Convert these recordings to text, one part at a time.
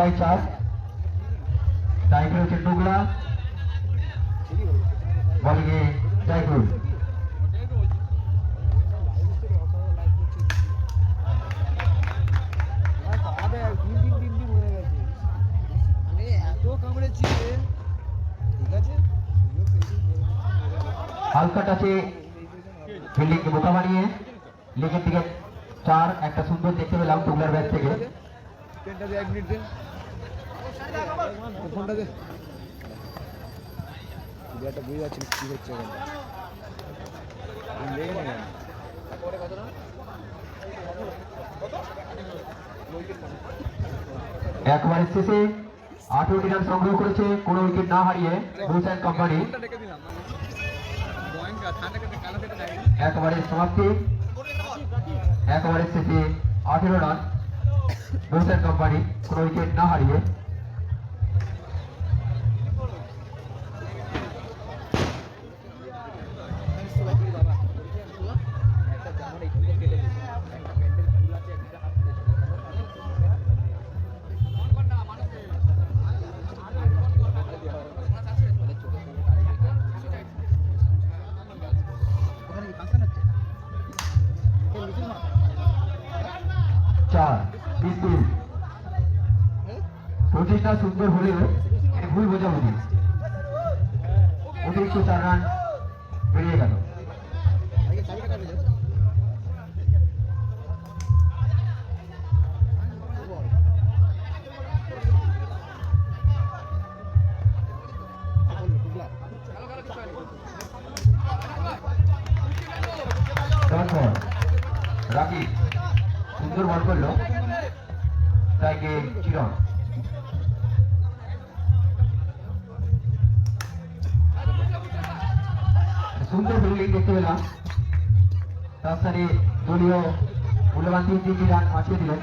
By চার। টাইপে হচ্ছে টুকরা। বলিংয়ে আছে হালকা টাচে ফিল্ডিংকে বোকা বানিয়ে। লেগের দিকে চার, একটা সুন্দর দেখতে পেলাম টুকলার ব্যাট থেকে। পেনটা দে এক মিনিট দে। ফোনটা দে। ব্যাটা বুঝে যাচ্ছি কি হচ্ছে এখানে। দেখে নে? একবারে শেষে আঠেরোটি রান সংগ্রহ করেছে, কোনো উইকেট না হারিয়ে অ্যান্ড কোম্পানি একবারে সমাপ্তি, একবারের শেষে আঠেরো রান বুলস অ্যান্ড কোম্পানি কোনো উইকেট না হারিয়ে চার প্রচেষ্টা সুন্দর হলেও ভুল বোঝাবুঝি। অতিরিক্ত চার রান বেরিয়ে গেল। রাকিব সুন্দর বল করল তাকে চিরন। সুন্দর বিল্ডিং দেখতে পেলাম। তার সাথে দলীয় মূল্যবান তিন তিনটি রান বাঁচিয়ে দিলেন।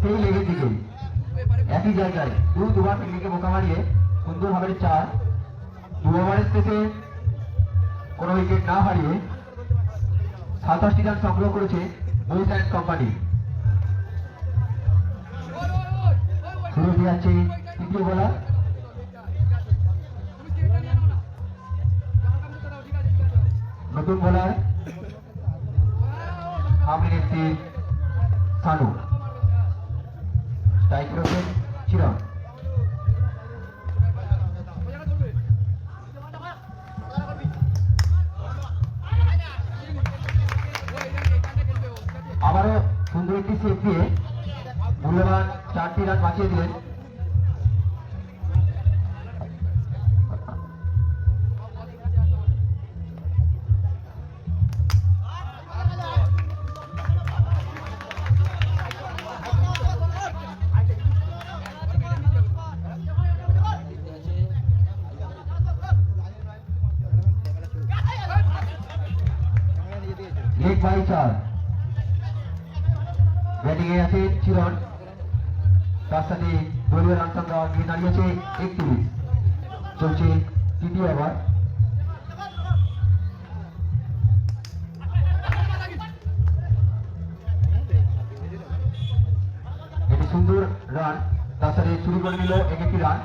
সেই লেগের দিকে একই জায়গায় দু দুবার ফিল্ডিংকে বোকা মারিয়ে সুন্দরভাবে চার। দু ওভারের শেষে কোনো উইকেট না হারিয়ে সাতাশটি রান সংগ্রহ করেছে বুলস কোম্পানি শুরু হতে যাচ্ছে তৃতীয় বলার। নতুন বোলার। একটি সানু। রয়েছেন চিরন আবারও সুন্দর একটি সেভ দিয়ে মূল্যবান চারটি রান বাঁচিয়ে দিলেন। লেগ বাই চার ব্যাটিংয়ে আছে চিরন তার সাথে দলীয় রান সংখ্যা নিয়ে দাঁড়িয়েছে একত্রিশ চলছে তৃতীয় ওভার। সুন্দর রান। তার সাথে চুরি করে নিল এক একটি রান।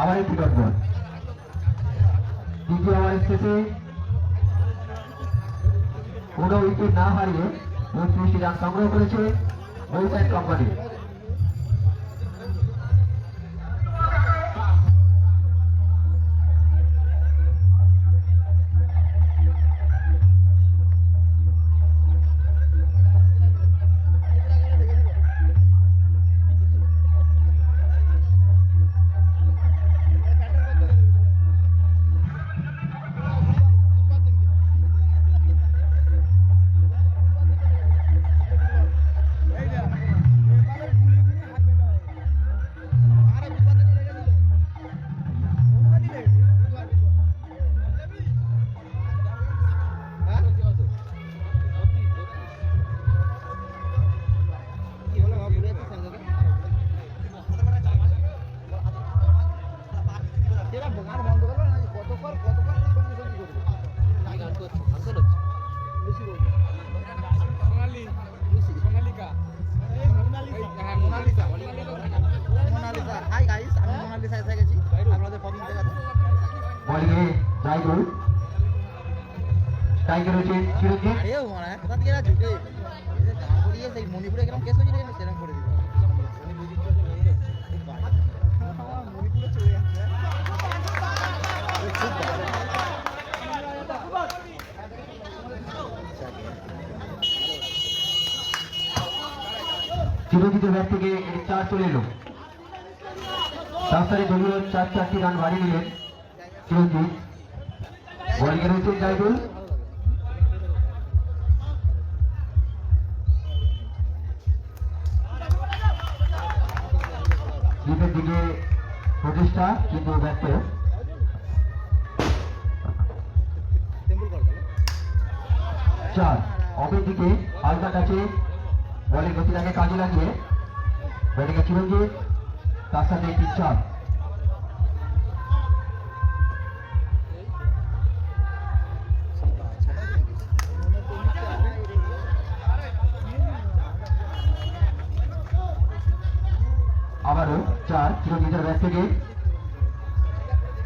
আবার একটি ডট বল দ্বিতীয় ওভারের শেষে কোনো উইকেট না হারিয়ে বত্রিশটি রান সংগ্রহ করেছে ওয়েসাইড কোম্পানি চিরঞ্জিতের ব্যাট থেকে চার চলে এলো। রাস্তায় দলীয় চার চারটি রান বাড়িয়ে নিলেন চিরঞ্জিত প্রচেষ্টা কিন্তু ব্যর্থ চার অপের দিকে হালকা কাছে বলের গতিটাকে কাজে লাগিয়ে ব্যাটিংয়ে চিরঞ্জিত তার সাথে একটি চার থেকে।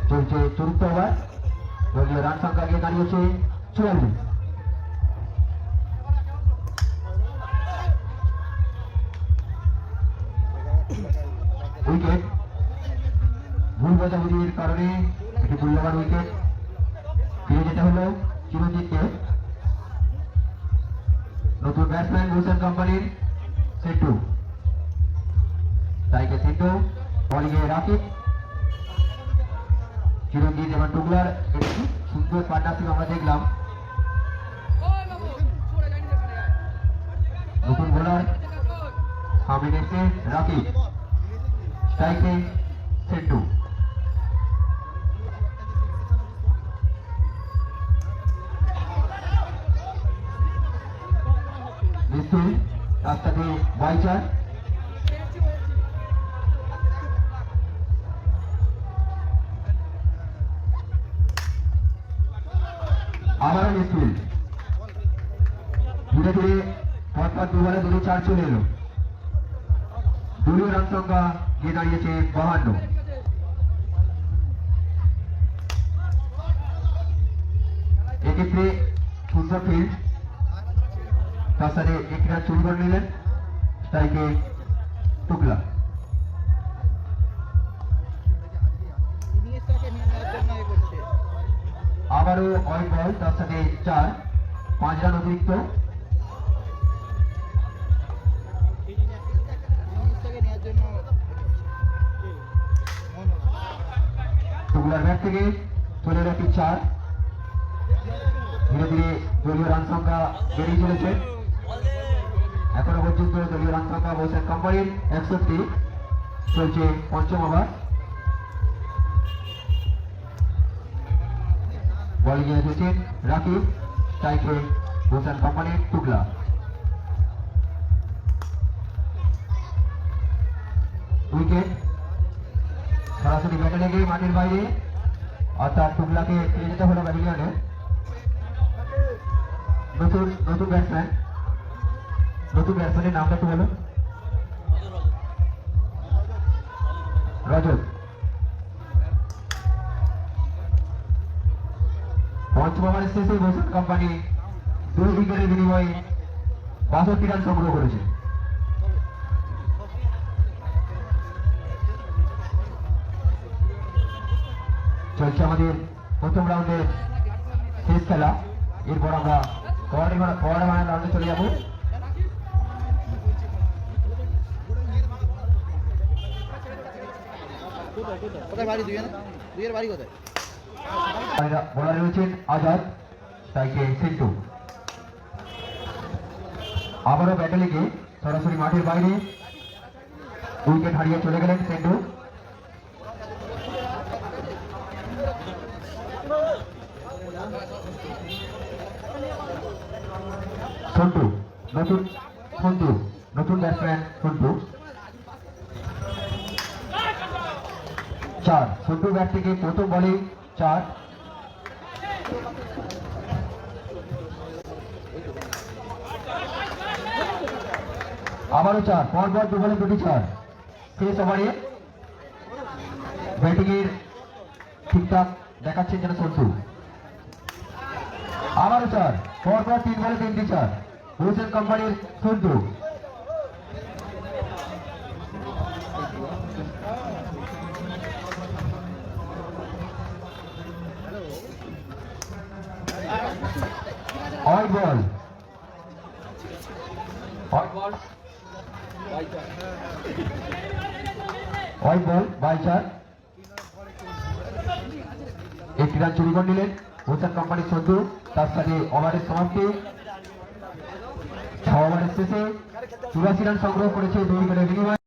চলছে চতুর্থ ওভার। দলীয় রান সংখ্যা গিয়ে দাঁড়িয়েছে চুয়াল্লিশ। উইকেট। ভুল বোঝাবুঝির কারণে একটি মূল্যবান উইকেট। ফিরে যেতে হলো চিরঞ্জিতকে। নতুন ব্যাটসম্যান ভূষণ কোম্পানির সেটু। তাইকে সেটু। বলিংয়ে রাকিব। চিরঞ্জিত এবং টুকলার একটি সুন্দর পার্টনারশিপ আমরা দেখলাম। নতুন বোলার সামনে এসে রাকিব। স্ট্রাইকে সেন্টু। মিস্তুল রাস্তাতে বাইচার ধীরে ধীরে পরপর দুবারে দুটো চার চলে এলো। দলীয় রান সংখ্যা গিয়ে দাঁড়িয়েছে বাহান্ন। এক্ষেত্রে সুন্দর ফিল্ড তার সাথে একটি রান চুরি করে নিলেন স্ট্রাইকে টুকলা আবারও অয়েল বল, তার সাথে চার। পাঁচ রান অতিরিক্ত। টুকলার ব্যাট থেকে চলে একটি চার। ধীরে ধীরে দলীয় রান সংখ্যা বেড়েই চলেছে। এখনও পর্যন্ত দলীয় রান সংখ্যা বসে কোম্পানির একষট্টি। চলছে পঞ্চম ওভার। বলিং এ এসেছেন রাকিব স্ট্রাইকে হোসেন কোম্পানির টুকলা উইকেট সরাসরি ব্যাটে লেগে মাঠের বাইরে। অর্থাৎ টুকলাকে ফিরে যেতে হলো ব্যাটিংয়ার্ডে নতুন নতুন ব্যাটসম্যান নতুন ব্যাটসম্যানের নামটা একটু বলো? রজত। পঞ্চম ওভারের শেষে বসুন কোম্পানি দুই উইকেটের বিনিময়ে বাষট্টি রান সংগ্রহ করেছে। চলছে আমাদের প্রথম রাউন্ডের শেষ খেলা এরপর আমরা কোয়ার্টার ফাইনাল রাউন্ডে চলে যাব। বোলার রয়েছেন আজাদ তাইকে সিন্টু। আবারও ব্যাটে লেগে সরাসরি মাঠের বাইরে। উইকেট হারিয়ে চলে গেলেন সেন্টু। সন্টু নতুন সন্টু নতুন ব্যাটসম্যান সন্টু চার সন্টু ব্যাট থেকে প্রথম বলে চার। আবারও চার, পরপর দু বলে দুটি চার। শেষ ওভারে ব্যাটিং এর ঠিকঠাক দেখাচ্ছেন যেন সন্তু আবারও চার, পরপর তিন বলে তিনটি চার। হোসেন কোম্পানির সন্তু অল বল অল বল বাই চার একটি রান চুরি করে নিলেন হোসেন কোম্পানির সন্তু তার সাথে ওভারের সমাপ্তি ছ ওভারের শেষে চুরাশি রান সংগ্রহ করেছে দুই উইকেটের বিনিময়ে